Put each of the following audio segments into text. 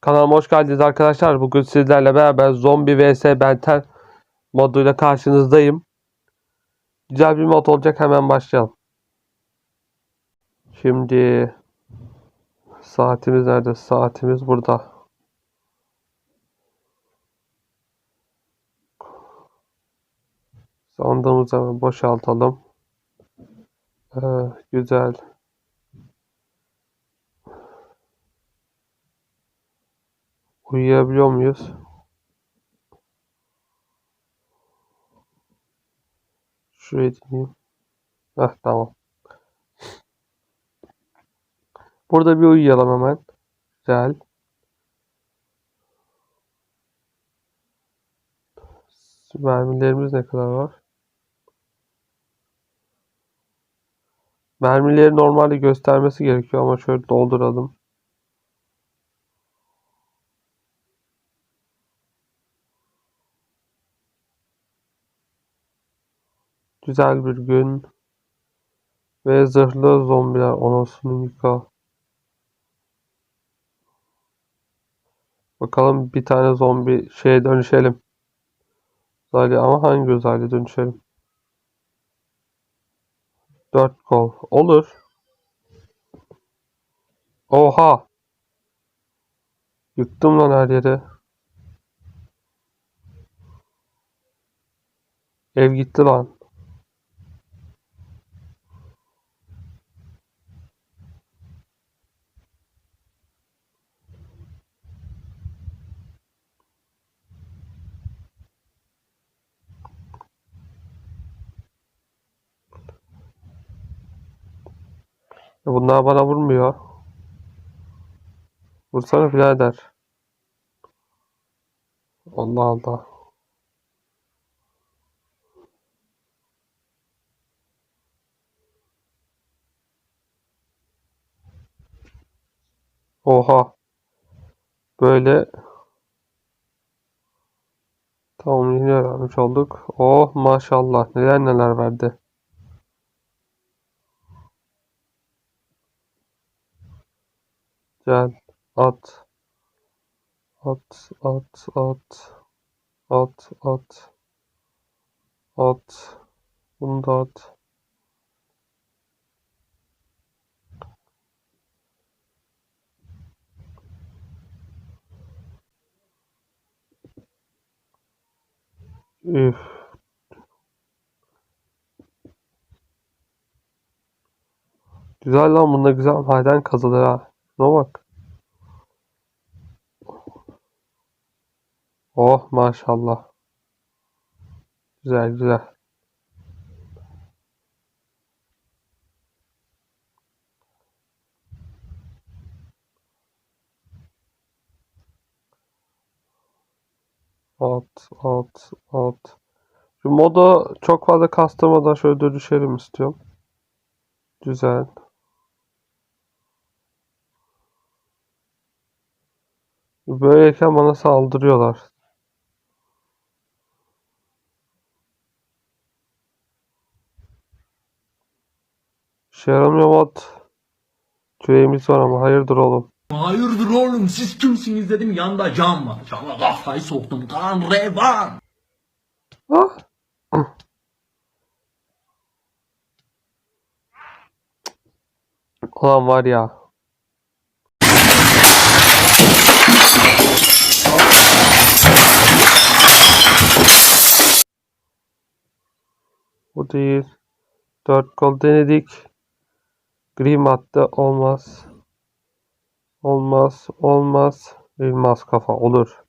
Kanalıma hoş geldiniz arkadaşlar. Bugün sizlerle beraber Zombi vs Benten moduyla karşınızdayım. Güzel bir mod olacak. Hemen başlayalım. Şimdi saatimiz nerede? Saatimiz burada. Sandığımızı boşaltalım. Ee, güzel. Uyuyabiliyor muyuz? Şurayı dinleyeyim. Heh, tamam. Burada bir uyuyalım hemen. Güzel. Mermilerimiz ne kadar var? Mermileri normalde göstermesi gerekiyor ama şöyle dolduralım. Güzel bir gün. Ve zırhlı zombiler. Anasını yıka. Bakalım bir tane zombi şeye dönüşelim. Uzaylı ama hangi uzaylı dönüşelim? Dört kol. Olur. Oha. Yıktım lan her yeri. Ev gitti lan. Ya bunlar bana vurmuyor. Vursana birader. Allah Allah. Oha. Böyle tamam yine vermiş olduk. Oh maşallah neler neler verdi. Gel at. At at at. At at. At. Bunu da at. Üf. Güzel lan bunda güzel maden kazılır ha. Şuna bak. Oh maşallah. Güzel güzel. At at at. Şu moda çok fazla kastırmadan şöyle dönüşelim istiyorum. Güzel. Böyleyken bana saldırıyorlar. İşe yaramıyor mod. Küreğimiz var ama hayırdır oğlum. Hayırdır oğlum siz kimsiniz dedim yanda cam var. Cama kafayı soktum kan revan. Ah. Ulan var ya. Bu değil. Dört kol denedik. Gri madde olmaz. Olmaz. Olmaz. Elmas kafa olur.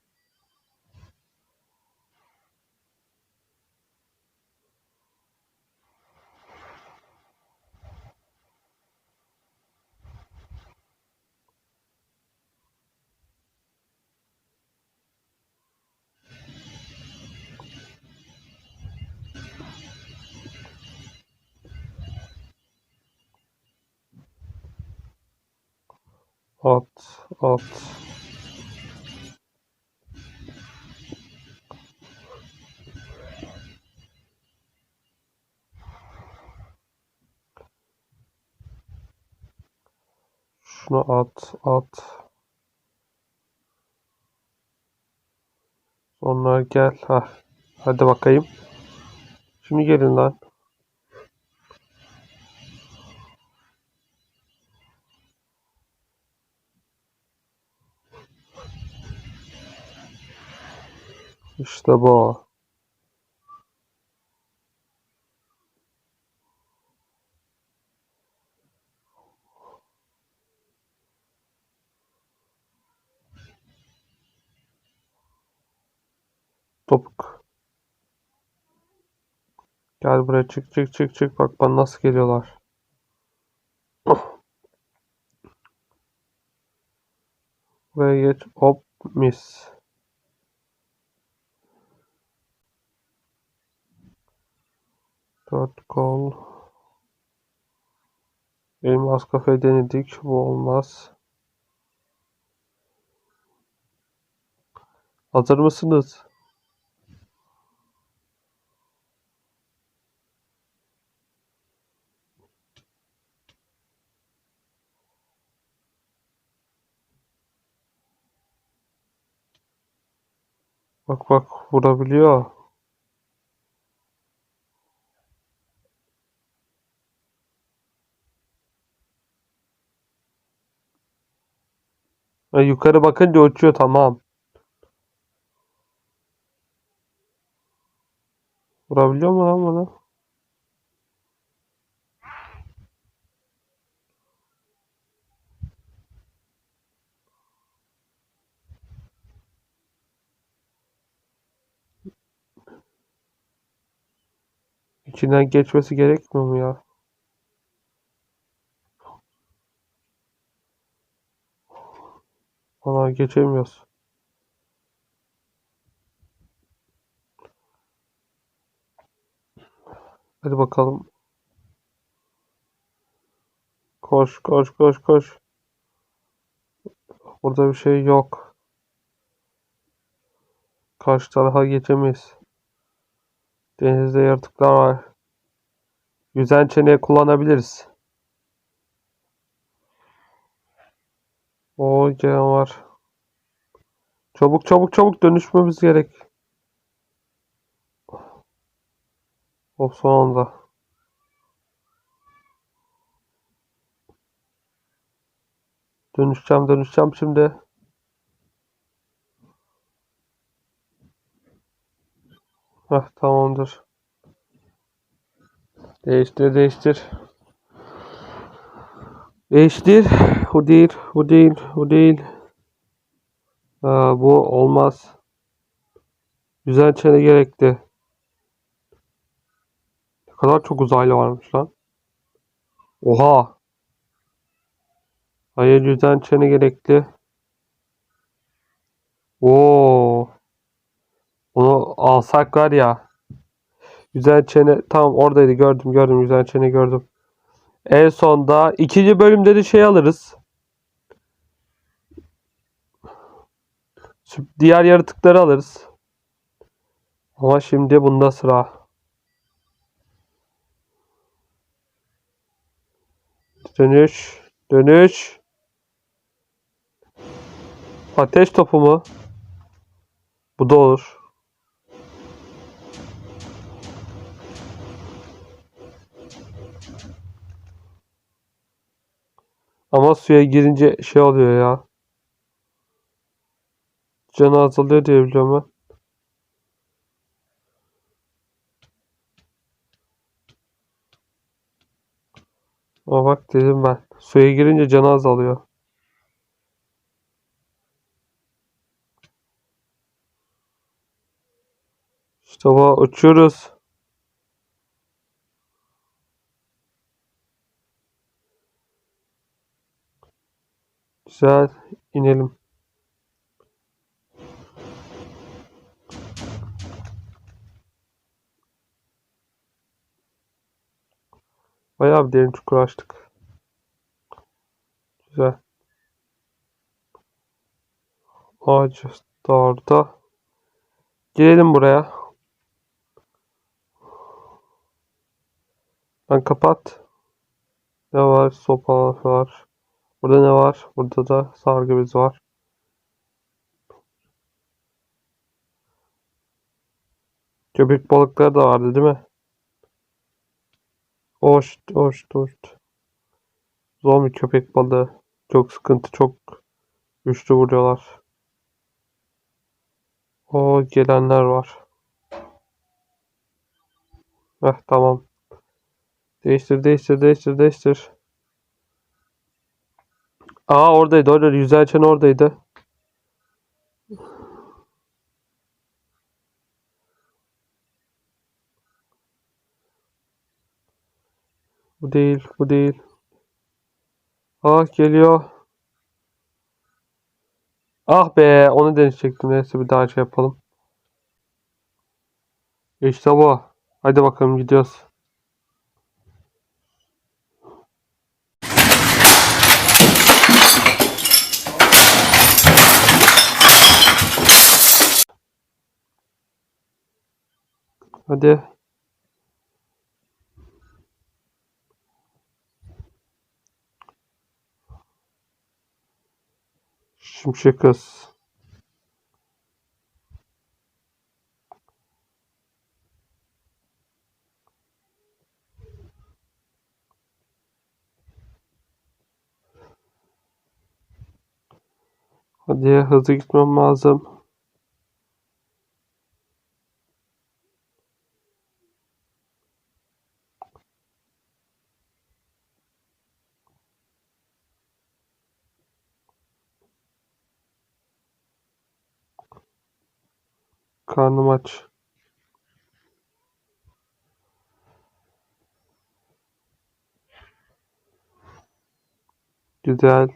at, at. Şunu at, at. Onlar gel. Hah. Hadi bakayım. Şimdi gelin lan. İşte bu. Topuk. Gel buraya çık çık çık çık. Bak bana nasıl geliyorlar. Buraya geç. Hop mis. Dört kol. Elmas kafe denedik. Bu olmaz. Hazır mısınız? Bak bak vurabiliyor. Ha, yukarı bakınca uçuyor tamam. Vurabiliyor mu lan bana? İçinden geçmesi gerekmiyor mu ya? Ana geçemiyoruz. Hadi bakalım. Koş koş koş koş. Burada bir şey yok. Karşı tarafa geçemeyiz. Denizde yaratıklar var. Yüzen çeneyi kullanabiliriz. O canavar. Çabuk çabuk çabuk dönüşmemiz gerek. O son anda. Dönüşeceğim dönüşeceğim şimdi. Heh tamamdır. Değiştir değiştir. Değiştir. Bu değil, bu değil, bu değil. Aa, bu olmaz. Güzel çene gerekti. Ne kadar çok uzaylı varmış lan. Oha. Hayır yüzen çene gerekli. Oo. Onu alsak var ya. Güzel çene. Tamam oradaydı gördüm gördüm güzel çene gördüm. En sonda ikinci bölümde de şey alırız. Diğer yaratıkları alırız. Ama şimdi bunda sıra. Dönüş. Dönüş. Ateş topu mu? Bu da olur. Ama suya girince şey oluyor ya. Canı azalıyor diye biliyorum ben. Ama bak dedim ben. Suya girince canı azalıyor. İşte bu uçuyoruz. Güzel. inelim. Bayağı bir derin çukur açtık. Güzel. Ağaç da orada. Buraya. Ben kapat. Ne var? Sopa var. Burada ne var? Burada da sargı bezi var. Köpek balıkları da vardı değil mi? Hoş, hoş, hoş. Zombi köpek balığı. Çok sıkıntı, çok güçlü vuruyorlar. O gelenler var. Heh tamam. Değiştir, değiştir, değiştir, değiştir. Aa oradaydı, oradaydı. Yüzelçen oradaydı. Değil, bu değil. Ah geliyor. Ah be, onu deneyecektim. Neyse bir daha şey yapalım. İşte bu. Hadi bakalım gidiyoruz. Hadi. Şimşek kız. Hadi hızlı gitmem lazım. Karnım aç. Güzel.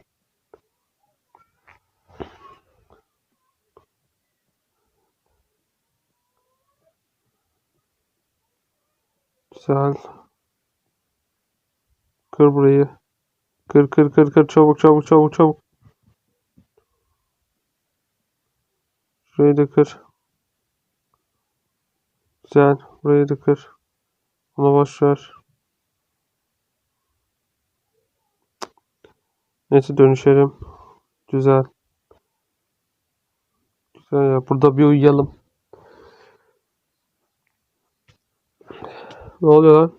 Güzel. Kır burayı. Kır kır kır kır çabuk çabuk çabuk çabuk. Şurayı da kır. Güzel. Burayı da kır. Onu boş ver. Neyse dönüşelim. Güzel. Güzel ya. Burada bir uyuyalım. Ne oluyor lan?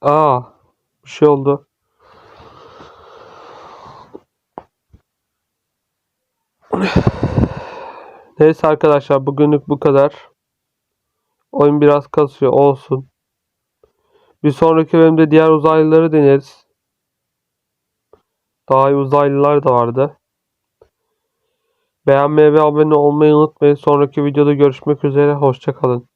Aa, bir şey oldu. Neyse arkadaşlar bugünlük bu kadar. Oyun biraz kasıyor olsun. Bir sonraki bölümde diğer uzaylıları deneriz. Daha iyi uzaylılar da vardı. Beğenmeyi ve abone olmayı unutmayın. Sonraki videoda görüşmek üzere. Hoşçakalın.